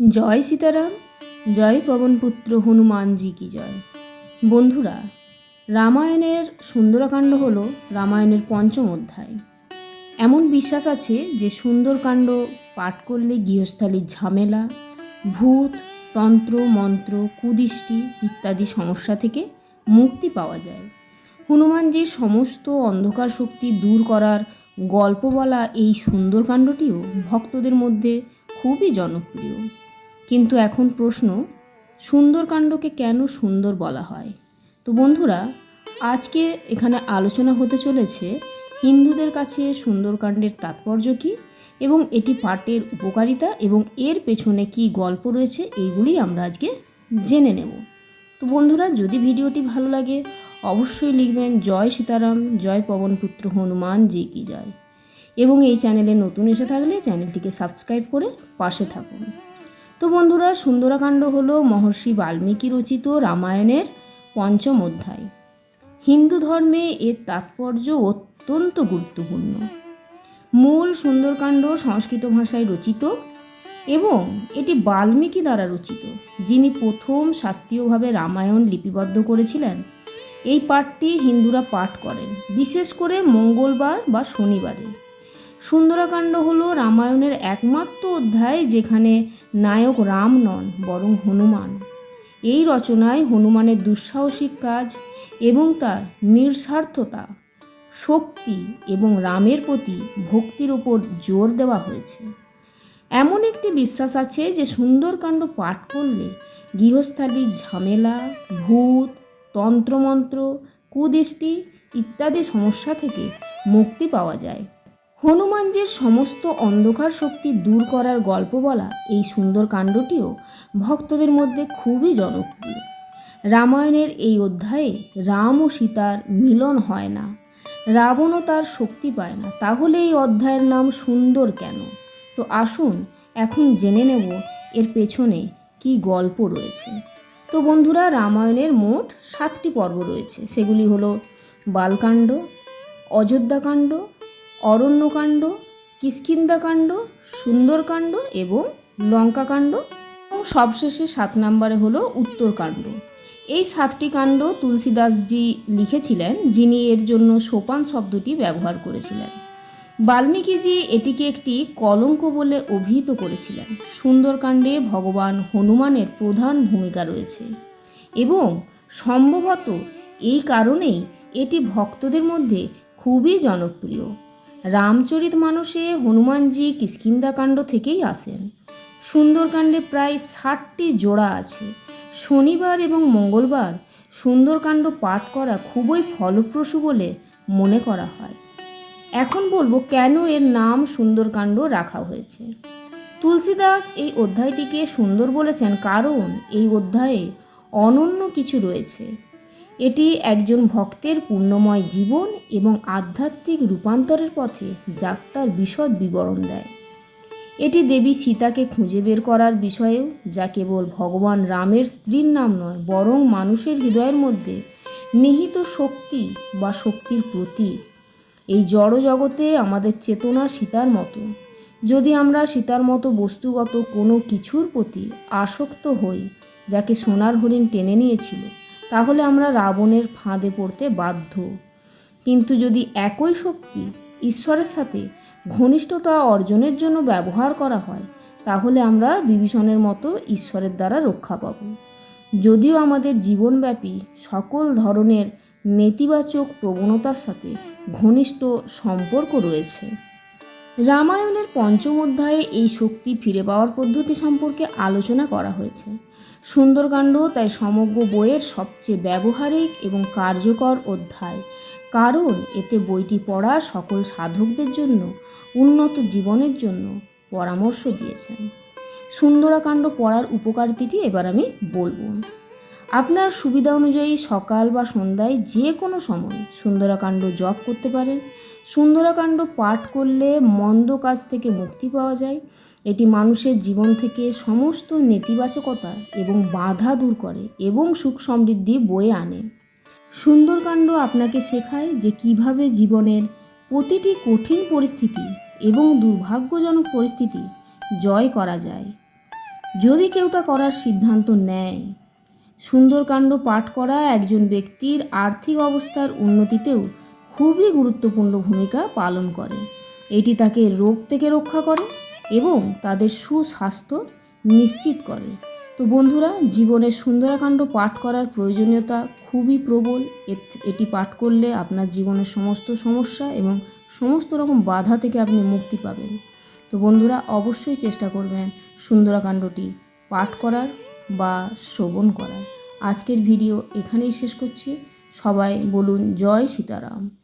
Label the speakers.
Speaker 1: জয় সীতারাম, জয় পবনপুত্র হনুমানজি কি জয়। বন্ধুরা, রামায়ণের সুন্দরকাণ্ড হল রামায়ণের পঞ্চম অধ্যায়। এমন বিশ্বাস আছে যে সুন্দরকাণ্ড পাঠ করলে গৃহস্থালির ঝামেলা, ভূত, তন্ত্র, মন্ত্র, কুদৃষ্টি ইত্যাদি সমস্যা থেকে মুক্তি পাওয়া যায়। হনুমানজির সমস্ত অন্ধকার শক্তি দূর করার গল্প বলা এই সুন্দরকাণ্ডটিও ভক্তদের মধ্যে খুবই জনপ্রিয়। কিন্তু এখন প্রশ্ন, সুন্দরকাণ্ডকে কেন সুন্দর বলা হয়? তো বন্ধুরা, আজকে এখানে আলোচনা হতে চলেছে হিন্দুদের কাছে সুন্দরকাণ্ডের তাৎপর্য কী এবং এটি পাঠের উপকারিতা এবং এর পেছনে কি গল্প রয়েছে এইগুলি আমরা আজকে জেনে নেব। তো বন্ধুরা, যদি ভিডিওটি ভালো লাগে, অবশ্যই লিখবেন, জয় সীতারাম, জয় পবনপুত্র হনুমান জি কি জয়? এবং এই চ্যানেলে নতুন এসে থাকলে চ্যানেলটিকে সাবস্ক্রাইব করে পাশে থাকুন। তো বন্ধুরা, সুন্দরাকাণ্ড হলো মহর্ষি বাল্মীকি রচিত রামায়ণের পঞ্চম অধ্যায়। হিন্দু ধর্মে এর তাৎপর্য অত্যন্ত গুরুত্বপূর্ণ। মূল সুন্দরকাণ্ড সংস্কৃত ভাষায় রচিত এবং এটি বাল্মীকি দ্বারা রচিত। যিনি প্রথম শাস্ত্রীয়ভাবে রামায়ণ লিপিবদ্ধ করেছিলেন, এই পাঠটি হিন্দুরা পাঠ করেন, বিশেষ করে মঙ্গলবার বা শনিবারে। সুন্দরাকাণ্ড হল রামায়ণের একমাত্র অধ্যায় যেখানে নায়ক রাম নন, বরং হনুমান। এই রচনায় হনুমানের দুঃসাহসিক কাজ এবং তার নিঃস্বার্থতা, শক্তি এবং রামের প্রতি ভক্তির ওপর জোর দেওয়া হয়েছে। এমন একটি বিশ্বাস আছে যে সুন্দরকাণ্ড পাঠ করলে গৃহস্থালির ঝামেলা, ভূত, তন্ত্রমন্ত্র, কুদৃষ্টি ইত্যাদি সমস্যা থেকে মুক্তি পাওয়া যায়। হনুমানজির সমস্ত অন্ধকার শক্তি দূর করার গল্প বলা এই সুন্দর কাণ্ডটিও ভক্তদের মধ্যে খুবই জনপ্রিয়। রামায়ণের এই অধ্যায়ে রাম ও সীতার মিলন হয় না, রাবণও তার শক্তি পায় না। তাহলে এই অধ্যায়ের নাম সুন্দর কেন? তো আসুন এখন জেনে নেব এর পেছনে কি গল্প রয়েছে। তো বন্ধুরা, রামায়ণের মোট সাতটি পর্ব রয়েছে। সেগুলি হলো বালকাণ্ড, অযোধ্যাকাণ্ড অরণ্যকাণ্ড কিষ্কিন্দাকাণ্ড সুন্দরকাণ্ড এবং লঙ্কাকাণ্ড এবং সবশেষে সাত নম্বরে হলো উত্তরকাণ্ড। এই সাতটি কাণ্ড তুলসীদাসজি লিখেছিলেন, যিনি এর জন্য সোপান শব্দটি ব্যবহার করেছিলেন। বাল্মীকিজি এটিকে একটি কলঙ্ক বলে অভিহিত করেছিলেন। সুন্দরকাণ্ডে ভগবান হনুমানের প্রধান ভূমিকা রয়েছে এবং সম্ভবত এই কারণেই এটি ভক্তদের মধ্যে খুবই জনপ্রিয়। রামচরিত মানসে হনুমানজি কিষ্কিন্দাকাণ্ড থেকেই আসেন। সুন্দরকাণ্ডে প্রায় ষাটটি জোড়া আছে। শনিবার এবং মঙ্গলবার সুন্দরকাণ্ড পাঠ করা খুবই ফলপ্রসূ বলে মনে করা হয়। এখন বলব কেন এর নাম সুন্দরকাণ্ড রাখা হয়েছে। তুলসীদাস এই অধ্যায়টিকে সুন্দর বলেছেন কারণ এই অধ্যায়ে অনন্য কিছু রয়েছে। এটি একজন ভক্তের পূর্ণময় জীবন এবং আধ্যাত্মিক রূপান্তরের পথে যাত্রার বিশদ বিবরণ দেয়। এটি দেবী সীতাকে খুঁজে বের করার বিষয়েও, যা কেবল ভগবান রামের স্ত্রীর নাম নয়, বরং মানুষের হৃদয়ের মধ্যে নিহিত শক্তি বা শক্তির প্রতীক। এই জড় জগতে আমাদের চেতনা সীতার মতো। যদি আমরা সীতার মতো বস্তুগত কোনো কিছুর প্রতি আসক্ত হই, যাকে সোনার হরিণ টেনে নিয়েছিল তাহলে আমরা রাবণের ফাঁদে পড়তে বাধ্য। কিন্তু যদি একই শক্তি ঈশ্বরের সাথে ঘনিষ্ঠতা অর্জনের জন্য ব্যবহার করা হয়, তাহলে আমরা বিভীষণের মতো ঈশ্বরের দ্বারা রক্ষা পাব। যদিও আমাদের জীবনব্যাপী সকল ধরনের নেতিবাচক প্রবণতার সাথে ঘনিষ্ঠ সম্পর্ক রয়েছে। রামায়ণের পঞ্চম অধ্যায়ে এই শক্তি ফিরে পাওয়ার পদ্ধতি সম্পর্কে আলোচনা করা হয়েছে। সুন্দরকাণ্ড তাই সমগ্র বইয়ের সবচেয়ে ব্যবহারিক এবং কার্যকর অধ্যায়। কারণ এতে বইটি পড়া সকল সাধকদের জন্য, উন্নত জীবনের জন্য পরামর্শ দিয়েছেন। সুন্দরাকাণ্ড পড়ার উপকারিতাটি এবার আমি বলব। আপনার সুবিধা অনুযায়ী সকাল বা সন্ধ্যায় যে কোনো সময় সুন্দরাকাণ্ড জপ করতে পারেন। সুন্দরাকাণ্ড পাঠ করলে মন্দ কাজ থেকে মুক্তি পাওয়া যায়। এটি মানুষের জীবন থেকে সমস্ত নেতিবাচকতা এবং বাধা দূর করে এবং সুখ সমৃদ্ধি বয়ে আনে। সুন্দরকাণ্ড আপনাকে শেখায় যে কীভাবে জীবনের প্রতিটি কঠিন পরিস্থিতি এবং দুর্ভাগ্যজনক পরিস্থিতি জয় করা যায়। যদি কেউ তা করার সিদ্ধান্ত নেয়, সুন্দরকাণ্ড পাঠ করা একজন ব্যক্তির আর্থিক অবস্থার উন্নতিতেও খুবই গুরুত্বপূর্ণ ভূমিকা পালন করে। এটি তাকে রোগ থেকে রক্ষা করে এবং তাদের সুস্বাস্থ্য নিশ্চিত করে। তো বন্ধুরা, জীবনের সুন্দরাকাণ্ড পাঠ করার প্রয়োজনীয়তা খুবই প্রবল। এটি পাঠ করলে আপনার জীবনের সমস্ত সমস্যা এবং সমস্ত রকম বাধা থেকে আপনি মুক্তি পাবেন। তো বন্ধুরা, অবশ্যই চেষ্টা করবেন সুন্দরাকাণ্ডটি পাঠ করার বা শ্রবণ করার। আজকের ভিডিও এখানেই শেষ করছি। সবাই বলুন, জয় সীতারাম।